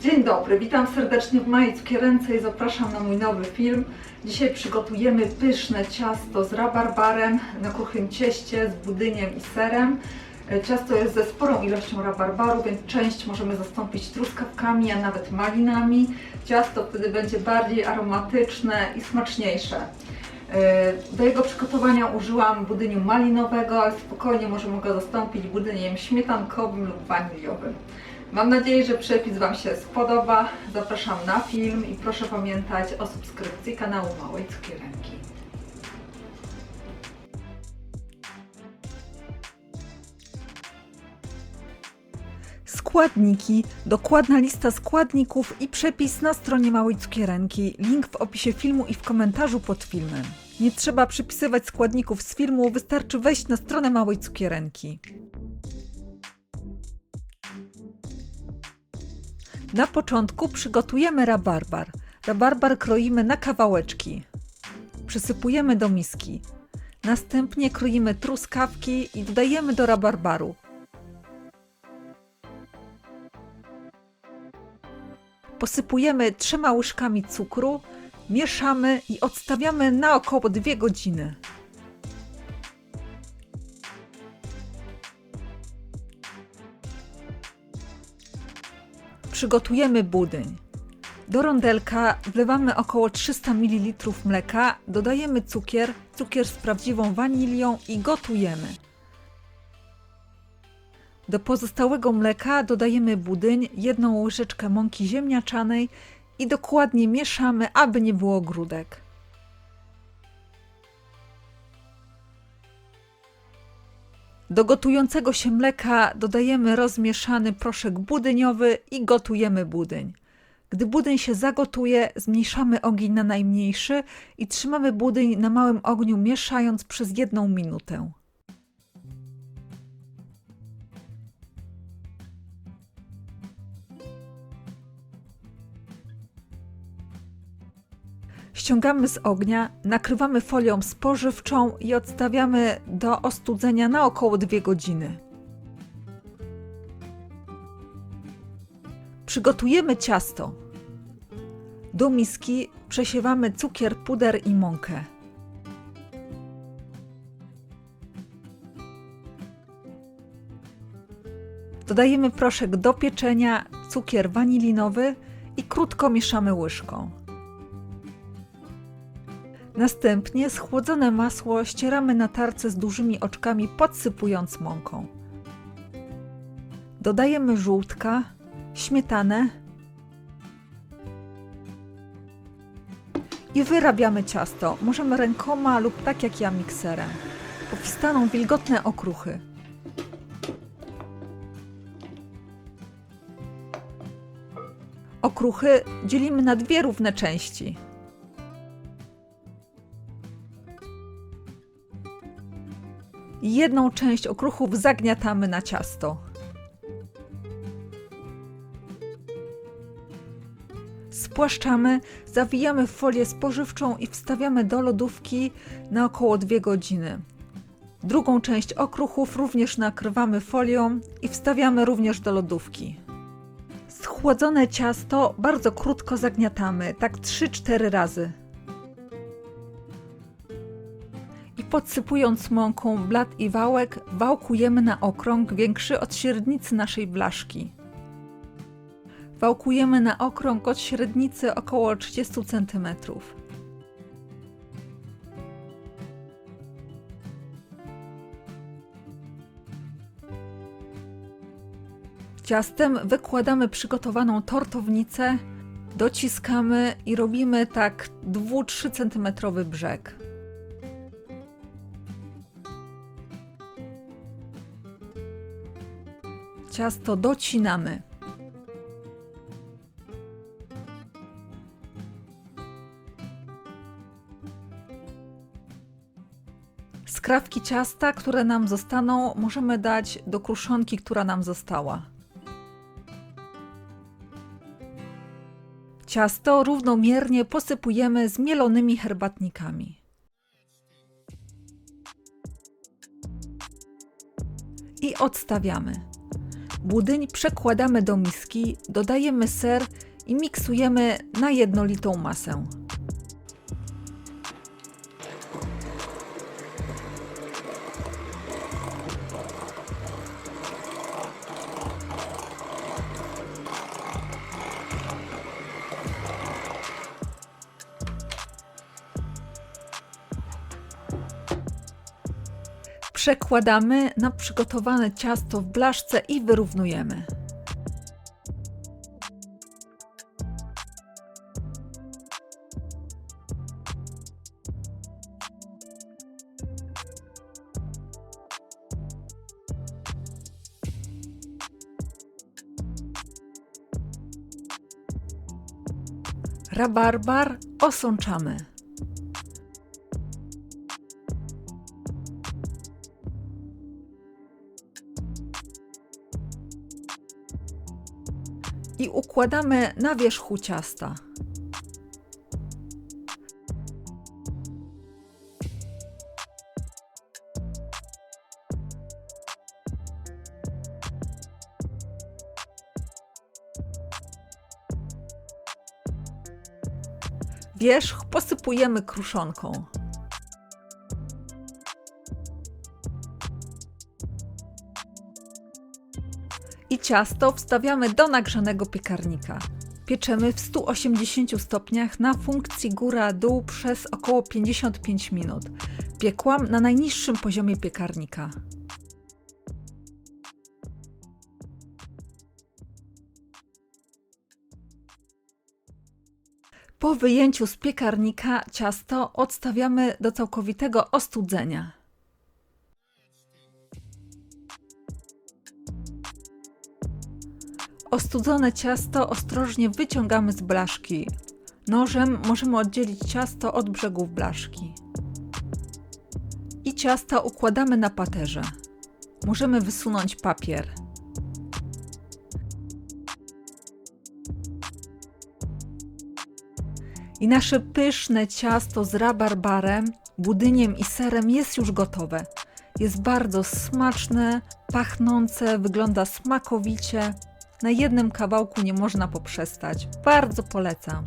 Dzień dobry, witam serdecznie w mojej cukierence i zapraszam na mój nowy film. Dzisiaj przygotujemy pyszne ciasto z rabarbarem na kruchym cieście z budyniem i serem. E, Ciasto jest ze sporą ilością rabarbaru, więc część możemy zastąpić truskawkami, a nawet malinami. Ciasto wtedy będzie bardziej aromatyczne i smaczniejsze. E, Do jego przygotowania użyłam budyniu malinowego, ale spokojnie możemy go zastąpić budyniem śmietankowym lub waniliowym. Mam nadzieję, że przepis Wam się spodoba. Zapraszam na film i proszę pamiętać o subskrypcji kanału Małej Cukierenki. Składniki, dokładna lista składników i przepis na stronie Małej Cukierenki. Link w opisie filmu i w komentarzu pod filmem. Nie trzeba przypisywać składników z filmu, wystarczy wejść na stronę Małej Cukierenki. Na początku przygotujemy rabarbar. Rabarbar kroimy na kawałeczki. Przysypujemy do miski. Następnie kroimy truskawki i dodajemy do rabarbaru. Posypujemy trzema łyżkami cukru, mieszamy i odstawiamy na około 2 godziny. Przygotujemy budyń. Do rondelka wlewamy około 300 ml mleka, dodajemy cukier, cukier z prawdziwą wanilią i gotujemy. Do pozostałego mleka dodajemy budyń, jedną łyżeczkę mąki ziemniaczanej i dokładnie mieszamy, aby nie było grudek. Do gotującego się mleka dodajemy rozmieszany proszek budyniowy i gotujemy budyń. Gdy budyń się zagotuje, zmniejszamy ogień na najmniejszy i trzymamy budyń na małym ogniu, mieszając przez jedną minutę. Ściągamy z ognia, nakrywamy folią spożywczą i odstawiamy do ostudzenia na około 2 godziny. Przygotujemy ciasto. Do miski przesiewamy cukier, puder i mąkę. Dodajemy proszek do pieczenia, cukier wanilinowy i krótko mieszamy łyżką. Następnie schłodzone masło ścieramy na tarce z dużymi oczkami, podsypując mąką. Dodajemy żółtka, śmietanę i wyrabiamy ciasto. Możemy rękoma lub tak jak ja mikserem. Powstaną wilgotne okruchy. Okruchy dzielimy na dwie równe części. Jedną część okruchów zagniatamy na ciasto. Spłaszczamy, zawijamy w folię spożywczą i wstawiamy do lodówki na około 2 godziny. Drugą część okruchów również nakrywamy folią i wstawiamy również do lodówki. Schłodzone ciasto bardzo krótko zagniatamy, tak 3-4 razy. Podsypując mąką blat i wałek, wałkujemy na okrąg większy od średnicy naszej blaszki. Wałkujemy na okrąg od średnicy około 30 cm. Ciastem wykładamy przygotowaną tortownicę, dociskamy i robimy tak 2-3 cm brzeg. Ciasto docinamy. Skrawki ciasta, które nam zostaną, możemy dać do kruszonki, która nam została. Ciasto równomiernie posypujemy zmielonymi herbatnikami. I odstawiamy. Budyń przekładamy do miski, dodajemy ser i miksujemy na jednolitą masę. Przekładamy na przygotowane ciasto w blaszce i wyrównujemy. Rabarbar osączamy. I układamy na wierzchu ciasta. Wierzch posypujemy kruszonką. I ciasto wstawiamy do nagrzanego piekarnika. Pieczemy w 180 stopniach na funkcji góra-dół przez około 55 minut. Piekłam na najniższym poziomie piekarnika. Po wyjęciu z piekarnika ciasto odstawiamy do całkowitego ostudzenia. Ostudzone ciasto ostrożnie wyciągamy z blaszki. Nożem możemy oddzielić ciasto od brzegów blaszki. I ciasta układamy na paterze. Możemy wysunąć papier. I nasze pyszne ciasto z rabarbarem, budyniem i serem jest już gotowe. Jest bardzo smaczne, pachnące, wygląda smakowicie. Na jednym kawałku nie można poprzestać. Bardzo polecam.